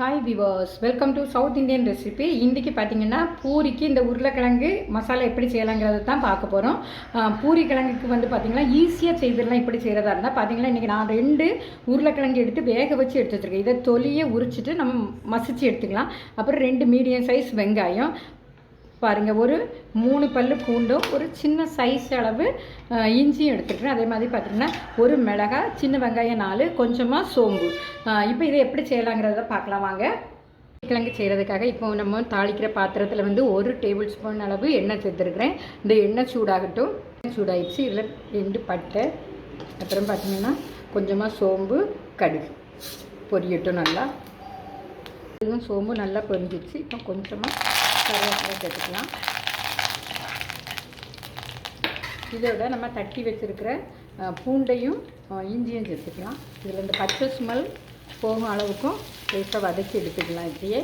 Hi viewers welcome to south Indian recipe இன்றைக்கி பார்த்தீங்கன்னா பூரிக்கு இந்த உருளைக்கிழங்கு மசாலா எப்படி செய்யலாங்கிறத தான் பார்க்க போகிறோம் பூரி கிழங்குக்கு வந்து பார்த்திங்கன்னா ஈஸியாக செய்திடலாம் எப்படி செய்கிறதா இருந்தால் பார்த்தீங்கன்னா இன்றைக்கி நான் ரெண்டு உருளைக்கிழங்கு எடுத்து வேக வச்சு எடுத்து வச்சுருக்கேன். இதை தொலியை உரிச்சிட்டு நம்ம மசிச்சு எடுத்துக்கலாம். அப்புறம் ரெண்டு மீடியம் சைஸ் வெங்காயம் பாருங்கள் ஒரு மூணு பல்லு பூண்டும் ஒரு சின்ன சைஸ் அளவு இஞ்சியும் எடுத்துக்கிறேன் அதே மாதிரி பார்த்திங்கன்னா ஒரு மிளகாய் சின்ன வெங்காயம் நாலு கொஞ்சமாக சோம்பு. இப்போ இதை எப்படி செய்யலாங்கிறத பார்க்கலாம் வாங்க. கிழங்கு செய்கிறதுக்காக இப்போ நம்ம தாளிக்கிற பாத்திரத்தில் வந்து ஒரு டேபிள் ஸ்பூன் அளவு எண்ணெய் சேர்த்துருக்குறேன். இந்த எண்ணெய் சூடாகட்டும். சூடாகிடுச்சு இதில் ரெண்டு பட்டை அப்புறம் பார்த்திங்கன்னா கொஞ்சமாக சோம்பு கடுகு. பொரியட்டும் நல்லா. இதுவும் சோம்பு நல்லா பொரிஞ்சிச்சு இப்போ கொஞ்சமாக கருவேப்பிலை சேர்த்துக்கலாம். இதோட நம்ம தட்டி வச்சுருக்கிற பூண்டையும் இஞ்சியும் சேர்த்துக்கலாம். இதில் இந்த பச்சை ஸ்மெல் போகும் அளவுக்கும் லேசாக வதக்கி எடுத்துக்கலாம் இப்படியே.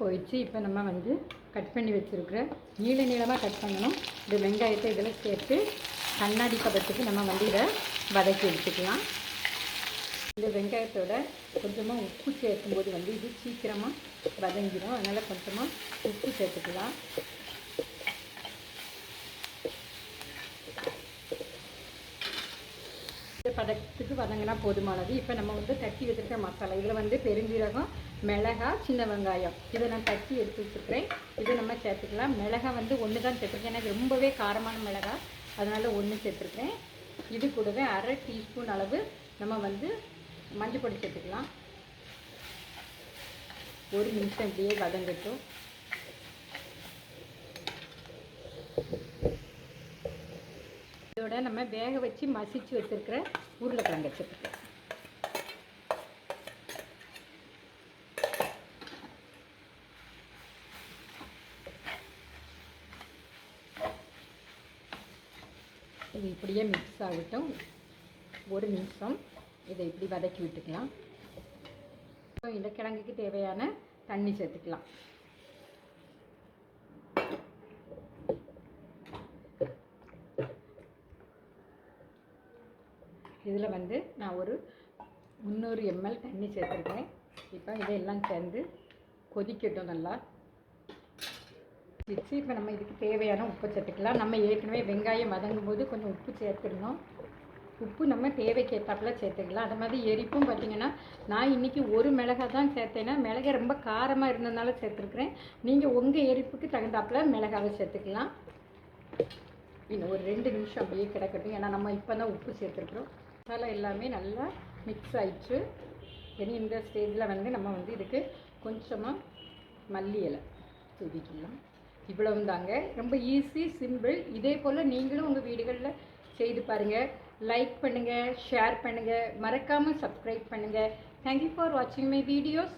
போயிடுச்சு. இப்போ நம்ம வந்து கட் பண்ணி வச்சுருக்கிற நீள நீளமாக கட் பண்ணணும். இந்த வெங்காயத்தை இதில் சேர்த்து கண்ணாடி பதத்துக்கு நம்ம வந்து இதை வதக்கி எடுத்துக்கலாம். இந்த வெங்காயத்தோட கொஞ்சமாக உப்பு சேர்க்கும்போது வந்து இது சீக்கிரமாக வதங்கிடும் அதனால் கொஞ்சமாக உப்பு சேர்த்துக்கலாம். பதத்துக்கு வதங்கினா போதுமானது. இப்போ நம்ம வந்து தட்டி வச்சுருக்க மசாலா இதில் வந்து பெருஞ்சீரகம் மிளகாய் சின்ன வெங்காயம். இதை நான் தட்டி எடுத்து வச்சுருக்கிறேன். இதை நம்ம சேர்த்துக்கலாம். மிளகாய் வந்து ஒன்று தான் சேர்த்துருக்கேன். ஏன்னா ரொம்பவே காரமான மிளகாய் அதனால் ஒன்று சேர்த்துருக்கேன் இது கூடவே அரை டீஸ்பூன் அளவு நம்ம வந்து மஞ்சள் பொடி சேர்த்துக்கலாம். ஒரு நிமிஷம் இப்படியே வதங்கட்டும் இதோட நம்ம வேக வச்சு மசிச்சு வச்சிருக்கிற உருளைக்கிழங்கு வச்சுருக்கோம். இது இப்படியே மிக்ஸ் ஆகட்டும். ஒரு நிமிஷம். இதை இப்படி வதக்கி விட்டுக்கலாம். இப்போ இந்த கிழங்குக்கு தேவையான தண்ணி சேர்த்துக்கலாம். இதில் வந்து நான் ஒரு முந்நூறு எம்எல் தண்ணி சேர்த்துருக்கேன். இப்போ இதையெல்லாம் சேர்ந்து கொதிக்கட்டும் நல்லா. வச்சு இப்போ நம்ம இதுக்கு தேவையான உப்பு சேர்த்துக்கலாம். நம்ம ஏற்கனவே வெங்காயம் வதங்கும் போது கொஞ்சம் உப்பு சேர்த்துருந்தோம். உப்பு நம்ம தேவைக்கு ஏற்றாப்புல சேர்த்துக்கலாம் அது மாதிரி எரிப்பும் பார்த்தீங்கன்னா நான் இன்றைக்கி ஒரு மிளகா தான் சேர்த்தேன்னா மிளகாய் ரொம்ப காரமாக இருந்ததுனால சேர்த்துருக்குறேன். நீங்கள் உங்கள் எரிப்புக்கு தகுந்தாப்புல மிளகாவை சேர்த்துக்கலாம். இன்னும் ஒரு ரெண்டு நிமிஷம் அப்படியே கிடக்கட்டும். ஏன்னா நம்ம இப்போ தான் உப்பு சேர்த்துருக்குறோம். மசாலா எல்லாமே நல்லா மிக்ஸ் ஆயிடுச்சு. இனி இந்த ஸ்டேஜில் வந்து நம்ம வந்து இதுக்கு கொஞ்சமாக மல்லி இலை தூவிக்கலாம். இவ்வளவு தாங்க ரொம்ப ஈஸி சிம்பிள் இதே போல் நீங்களும் உங்கள் வீடுகளில் செய்து பாருங்கள் லைக் பண்ணுங்கள் ஷேர் பண்ணுங்கள் மறக்காமல் சப்ஸ்கிரைப் பண்ணுங்கள் தேங்க்யூ ஃபார் வாட்சிங் மை வீடியோஸ்